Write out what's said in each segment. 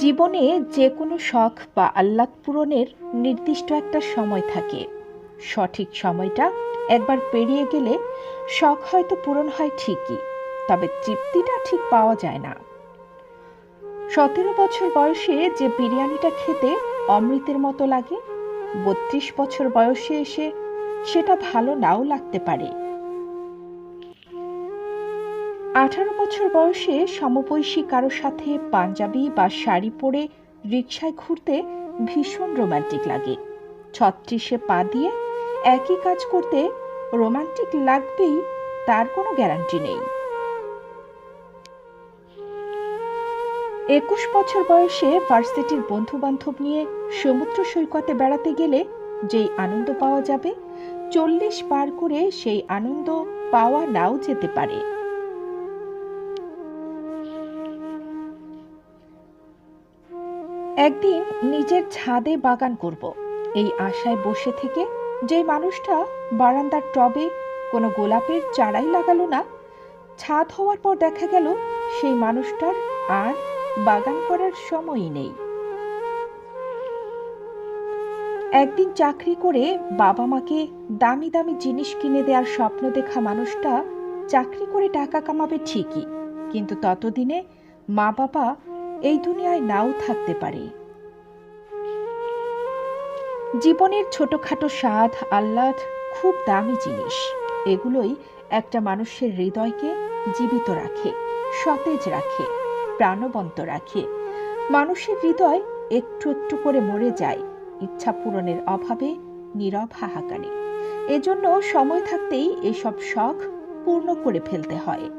জীবনে যে কোনো শখ বা আহ্লাদ পূরণের নির্দিষ্ট একটা সময় থাকে। সঠিক সময়টা একবার পেরিয়ে গেলে শখ হয়তো পূরণ হয় ঠিকই, তবে তৃপ্তিটা ঠিক পাওয়া যায় না। সতেরো বছর বয়সে যে বিরিয়ানিটা খেতে অমৃতের মতো লাগে, বত্রিশ বছর বয়সে এসে সেটা ভালো নাও লাগতে পারে। আঠারো বছর বয়সে সমবয়সী কারও সাথে পাঞ্জাবি বা শাড়ি পরে রিকশায় ঘুরতে ভীষণ রোমান্টিক লাগে। ছত্রিশে পা দিয়ে একই কাজ করতে রোমান্টিক লাগবেই তার কোনো গ্যারান্টি নেই। একুশ বছর বয়সে ভার্সিটির বন্ধু বান্ধব নিয়ে সমুদ্র সৈকতে বেড়াতে গেলে যেই আনন্দ পাওয়া যাবে, চল্লিশ পার করে সেই আনন্দ পাওয়া নাও যেতে পারে। একদিন নিজের ছাদে বাগান করব। এই আশায় বসে থেকে যে মানুষটা বারান্দার টবে কোনো গোলাপের চারাই লাগালো না, ছাদ হওয়ার পর দেখা গেল সেই মানুষটার আর বাগান করার সময়ই নেই। একদিন চাকরি করে বাবা মাকে দামি দামি জিনিস কিনে দেওয়ার স্বপ্ন দেখা মানুষটা চাকরি করে টাকা কামাবে ঠিকই, কিন্তু ততদিনে মা বাবা এই দুনিয়ায় নাও থাকতে পারে। জীবনের ছোটখাটো স্বাদ, আহ্লাদ খুব দামি জিনিস। এগুলোই একটা মানুষের হৃদয়কে জীবিত রাখে, সতেজ রাখে, প্রাণবন্ত রাখে। মানুষের হৃদয় একটু একটু করে মরে যায়, ইচ্ছা পূরণের অভাবে, নীরব হাহাকারে। এজন্য সময় থাকতেই এসব শখ পূর্ণ করে ফেলতে হয়।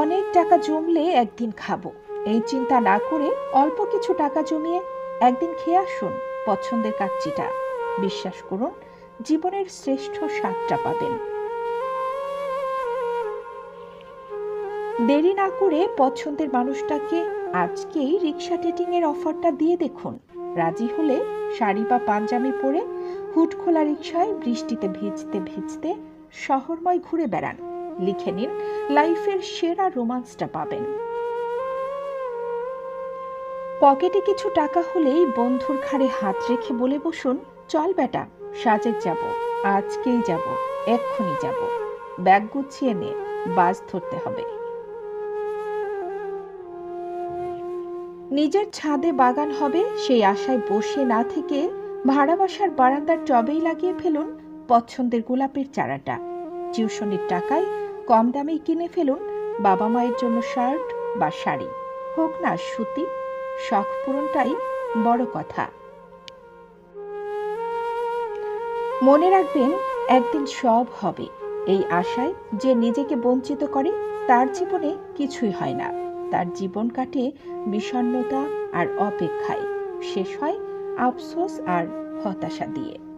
অনেক টাকা জমলে একদিন খাব। এই চিন্তা না করে অল্প কিছু টাকা জমিয়ে একদিন খেয়ে আসুন পছন্দের কাচ্চিটা। বিশ্বাস করুন, জীবনের শ্রেষ্ঠ স্বাদটা পাবেন। দেরি না করে পছন্দের মানুষটাকে আজকেই রিক্সা ডেটিং এর অফারটা দিয়ে দেখুন। রাজি হলে শাড়ি বা পাঞ্জাবি পরে হুট খোলা রিক্সায় বৃষ্টিতে ভিজতে ভিজতে শহরময় ঘুরে বেড়ান। লিখে নিন, লাইফের সেরা রোমান্সটা পাবেন। পকেটে কিছু টাকা হলেই বন্ধুর ঘাড়ে হাত রেখে বলে বসুন, চল বেটা, সাজেক যাব, আজকেই যাব, এক্ষুনি যাব। ব্যাগ গুছিয়ে নে, বাস ধরতে হবে। নিজের ছাদে বাগান হবে, সেই আশায় বসে না থেকে ভাড়া বাসার বারান্দার টবেই লাগিয়ে ফেলুন পছন্দের গোলাপের চারাটা। টিউশনির টাকায় কম দামেই কিনে ফেলুন বাবা মায়ের জন্য শার্ট বা শাড়ি। হোক না সুতি, শখ পূরণটাই বড় কথা। মনে রাখবেন, একদিন সব হবে। এই আশায় যে নিজেকে বঞ্চিত করে, তার জীবনে কিছুই হয় না। তার জীবন কাটে বিষণ্ণতা আর অপেক্ষায়। শেষ হয় আফসোস আর হতাশা দিয়ে।